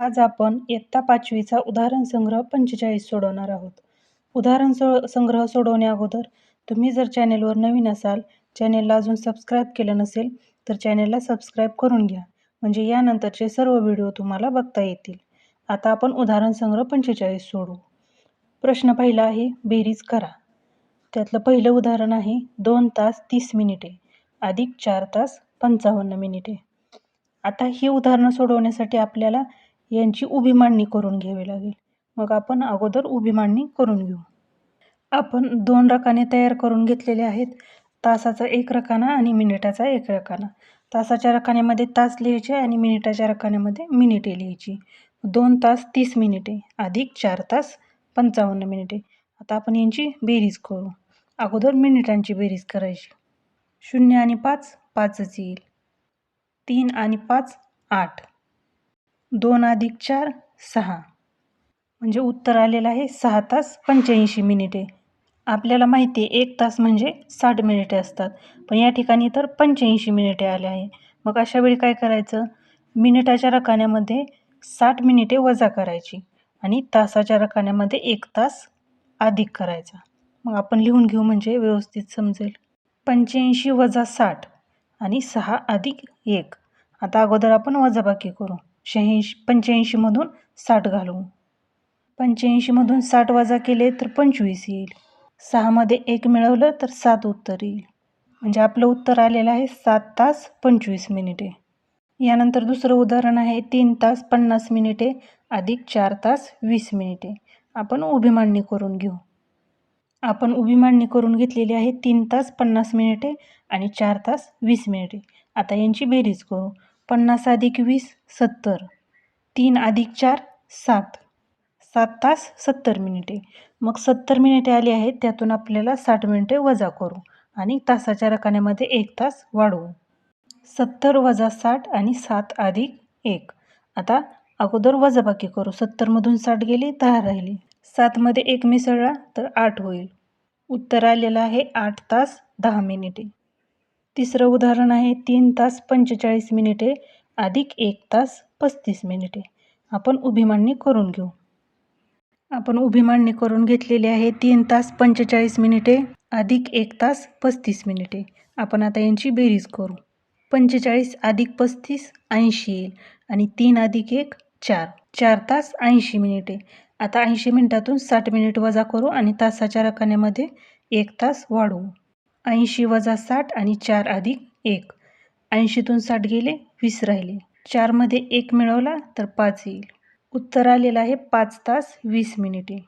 आज आपण इयत्ता पाचवीचा उदाहरण संग्रह पंचेचाळीस सोडवणार आहोत. उदाहरण सो संग्रह सोडवण्या अगोदर तुम्ही जर चॅनेलवर नवीन असाल चॅनेलला अजून सबस्क्राईब केलं नसेल तर चॅनेलला सबस्क्राईब करून घ्या. म्हणजे यानंतरचे सर्व व्हिडिओ तुम्हाला बघता येतील. आता आपण उदाहरण संग्रह पंचेचाळीस सोडू प्रश्न पहिला आहे बेरीज करा. त्यातलं पहिलं उदाहरण आहे दोन तास तीस मिनिटे अधिक चार तास पंचावन्न मिनिटे. आता ही उदाहरणं सोडवण्यासाठी आपल्याला यांची उभी मांडणी करून घ्यावी लागेल. मग आपण अगोदर उभी मांडणी करून घेऊ. आपण दोन रकाने तयार करून घेतलेले आहेत. तासाचा एक रकाना आणि मिनिटाचा एक रकाना. तासाच्या रकान्यामध्ये तास लिहायचे आणि मिनिटाच्या रकान्यामध्ये मिनिटे लिहायची. दोन तास तीस मिनिटे अधिक चार तास पंचावन्न मिनिटे. आता आपण यांची बेरीज करू. अगोदर मिनिटांची बेरीज करायची. शून्य आणि पाच पाचच येईल. तीन आणि पाच आठ. दोन अधिक चार सहा. म्हणजे उत्तर आलेलं आहे सहा तास पंच्याऐंशी मिनिटे. आपल्याला माहिती आहे एक तास म्हणजे साठ मिनिटे असतात. पण या ठिकाणी तर पंच्याऐंशी मिनिटे आले आहे. मग अशा वेळी काय करायचं? मिनिटाच्या रकान्यामध्ये साठ मिनिटे वजा करायची आणि तासाच्या रकान्यामध्ये एक तास अधिक करायचा. मग आपण लिहून घेऊ म्हणजे व्यवस्थित समजेल. पंच्याऐंशी वजा साठ आणि सहा अधिक एक. आता अगोदर आपण वजाबाकी करू. शहाऐंशी पंच्याऐंशीमधून साठ घालवू. पंच्याऐंशीमधून साठ वजा केले तर पंचवीस येईल. सहामध्ये एक मिळवलं तर सात उत्तर येईल. म्हणजे आपलं उत्तर आलेलं आहे सात तास पंचवीस मिनिटे. यानंतर दुसरं उदाहरण आहे तीन तास पन्नास मिनिटे अधिक चार तास वीस मिनिटे. आपण उभी मांडणी करून घेऊ. आपण उभी मांडणी करून घेतलेली आहे तीन तास पन्नास मिनिटे आणि चार तास वीस मिनिटे. आता यांची बेरीज करू. पन्नास अधिक वीस सत्तर. तीन अधिक चार सात. सात तास सत्तर मिनिटे. मग सत्तर मिनिटे आली आहेत त्यातून आपल्याला साठ मिनिटे वजा करू आणि तासाच्या रकान्यामध्ये एक तास वाढवू. सत्तर वजा साठ आणि सात अधिक एक. आता अगोदर वजाबाकी करू. सत्तरमधून साठ गेली दहा राहिली. सातमध्ये एक मिसळला तर आठ होईल. उत्तर आलेलं आहे आठ तास दहा मिनिटे. तिसरं उदाहरण आहे तीन तास पंचेचाळीस मिनिटे अधिक एक तास पस्तीस मिनिटे. आपण उभी मांडणी करून घेऊ. आपण उभी मांडणी करून घेतलेली आहे तीन तास पंचेचाळीस मिनिटे अधिक एक तास पस्तीस मिनिटे. आपण आता यांची बेरीज करू. पंचेचाळीस अधिक पस्तीस ऐंशी येईल. आणि तीन अधिक एक चार. चार तास ऐंशी मिनिटे. आता ऐंशी मिनिटातून साठ मिनिट वजा करू आणि तासाच्या रकान्यामध्ये एक तास वाढवू. ऐंशी वजा साठ आणि चार अधिक एक. ऐंशीतून साठ गेले वीस राहिले. चारमध्ये एक मिळवला तर पाच येईल. उत्तर आलेलं आहे पाच तास वीस मिनिटे.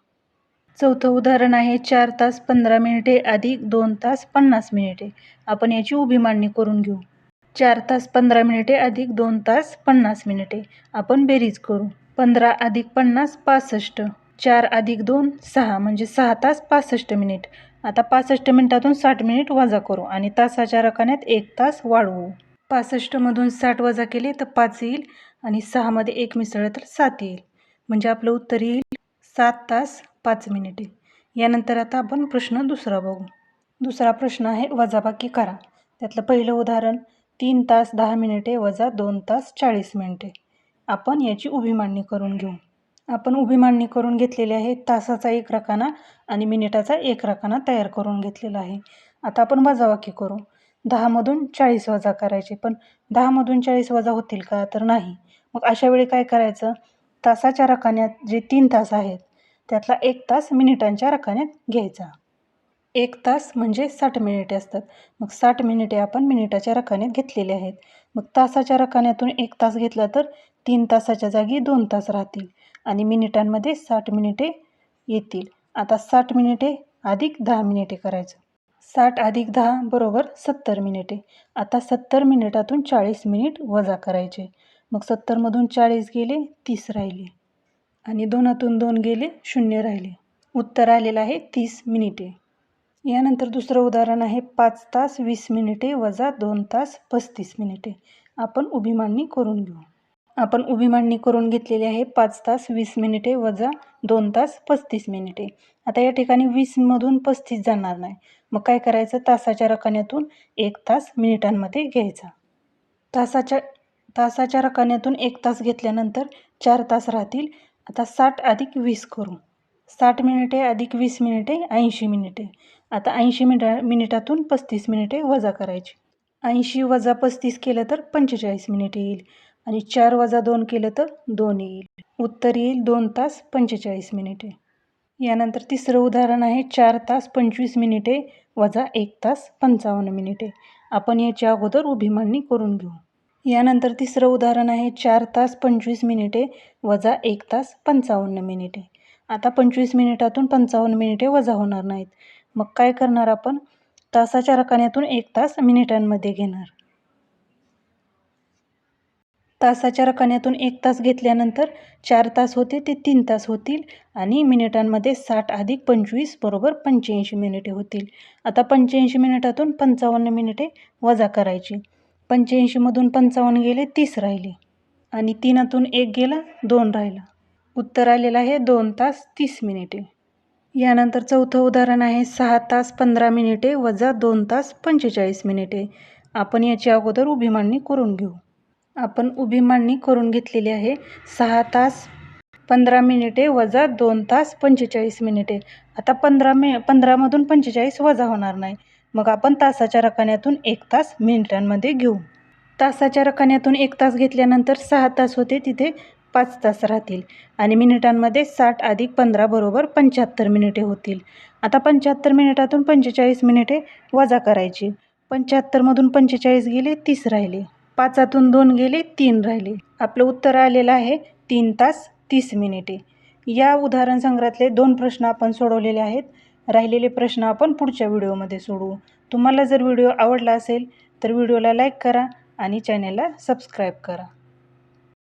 चौथं उदाहरण आहे चार तास पंधरा मिनिटे अधिक दोन तास पन्नास मिनिटे. आपण याची उभी मांडणी करून घेऊ. चार तास पंधरा मिनिटे अधिक दोन तास पन्नास मिनिटे. आपण बेरीज करू. पंधरा अधिक पन्नास पासष्ट. चार अधिक दोन सहा. म्हणजे सहा तास पासष्ट मिनिट. आता पासष्ट मिनिटातून साठ मिनिट वजा करू आणि तासाच्या रकान्यात एक तास वाढवू. पासष्टमधून साठ वजा केले तर पाच येईल आणि सहामध्ये एक मिसळलं तर सात येईल. म्हणजे आपलं उत्तर येईल सात तास पाच मिनिटे. यानंतर आता आपण प्रश्न दुसरा बघू. दुसरा प्रश्न आहे वजाबाकी करा. त्यातलं पहिलं उदाहरण तीन तास दहा मिनिटे वजा दोन तास चाळीस मिनिटे. आपण याची उभी मांडणी करून घेऊ. आपण उभी मांडणी करून घेतलेली आहे तासाचा एक रकाना आणि मिनिटाचा एक रकाना तयार करून घेतलेला आहे. आता आपण वजावाकी करू. दहामधून चाळीस वजा करायचे पण दहामधून चाळीस वजा होतील का? तर नाही. मग अशा वेळी काय करायचं? तासाच्या रकान्यात जे तीन तास आहेत त्यातला एक तास मिनिटांच्या रकान्यात घ्यायचा. एक तास म्हणजे साठ मिनिटे असतात. मग साठ मिनिटे आपण मिनिटाच्या रकान्यात घेतलेले आहेत. मग तासाच्या रकान्यातून एक तास घेतला तर तीन तासाच्या जागी दोन तास राहतील. आणि मिनिटांमध्ये साठ मिनिटे येतील. आता साठ मिनिटे अधिक दहा मिनिटे करायचं. साठ अधिक दहा बरोबर सत्तर मिनिटे. आता सत्तर मिनिटातून चाळीस मिनिट वजा करायचे. मग सत्तरमधून चाळीस गेले तीस राहिले. आणि दोनातून दोन गेले शून्य राहिले. उत्तर आलेलं आहे तीस मिनिटे. यानंतर दुसरं उदाहरण आहे पाच तास वीस मिनिटे वजा दोन तास पस्तीस मिनिटे. आपण उभी मांडणी करून घेऊ. आपण उभी मांडणी करून घेतलेली आहे पाच तास वीस मिनिटे वजा दोन तास पस्तीस मिनिटे. आता या ठिकाणी वीसमधून पस्तीस जाणार नाही. मग काय करायचं? तासाच्या रकान्यातून एक तास मिनिटांमध्ये घ्यायचा. तासाच्या तासाच्या रकान्यातून एक तास घेतल्यानंतर चार तास राहतील. आता साठ अधिक वीस करू. साठ मिनिटे अधिक वीस मिनिटे ऐंशी मिनिटे. आता ऐंशी मिनिटा मिनिटातून पस्तीस मिनिटे वजा करायची. ऐंशी वजा पस्तीस केलं तर पंचेचाळीस मिनिटे येईल. आणि चार वजा दोन केलं तर दोन येईल. उत्तर येईल दोन तास पंचेचाळीस मिनिटे. यानंतर तिसरं उदाहरण आहे चार तास पंचवीस मिनिटे वजा एक तास पंचावन्न मिनिटे. आपण याच्या अगोदर उभी मांडणी करून घेऊ. यानंतर तिसरं उदाहरण आहे चार तास पंचवीस मिनिटे वजा एक तास पंचावन्न मिनिटे. आता पंचवीस मिनिटातून पंचावन्न मिनिटे वजा होणार नाहीत. मग काय करणार आपण? तासाच्या रकान्यातून एक तास मिनिटांमध्ये घेणार. तासाच्या रकान्यातून एक तास घेतल्यानंतर चार तास होते ते तीन तास होतील आणि मिनिटांमध्ये साठ अधिक पंचवीस बरोबर पंच्याऐंशी मिनिटे होतील. आता पंच्याऐंशी मिनिटातून पंचावन्न मिनिटे वजा करायची. पंच्याऐंशीमधून पंचावन्न गेले तीस राहिले. आणि तीनातून एक गेला दोन राहिला. उत्तर आलेलं आहे दोन तास तीस मिनिटे. यानंतर चौथं उदाहरण आहे सहा तास पंधरा मिनिटे वजा दोन तास पंचेचाळीस मिनिटे. आपण याची अगोदर उभी मांडणी करून घेऊ. आपण उभी मांडणी करून घेतलेली आहे. सहा तास पंधरा मिनिटे वजा दोन तास पंचेचाळीस मिनिटे. आता पंधरा मि पंधरामधून पंचेचाळीस वजा होणार नाही. मग आपण तासाच्या रकान्यातून एक तास मिनिटांमध्ये घेऊ. तासाच्या रकान्यातून एक तास घेतल्यानंतर सहा तास होते तिथे पाच तास राहतील. आणि मिनिटांमध्ये साठ अधिक पंधरा बरोबर पंच्याहत्तर मिनिटे होतील. आता पंच्याहत्तर मिनिटातून पंचेचाळीस मिनिटे वजा करायची. पंच्याहत्तरमधून पंचेचाळीस गेले तीस राहिले. पाचातून दोन गेले तीन राहिले. आपलं उत्तर आलेलं आहे तीन तास तीस मिनिटे. या उदाहरण संग्रहातले दोन प्रश्न आपण सोडवलेले आहेत. राहिलेले प्रश्न आपण पुढच्या व्हिडिओमध्ये सोडवू. तुम्हाला जर व्हिडिओ आवडला असेल तर व्हिडिओला लाईक करा आणि चॅनेलला सबस्क्राईब करा.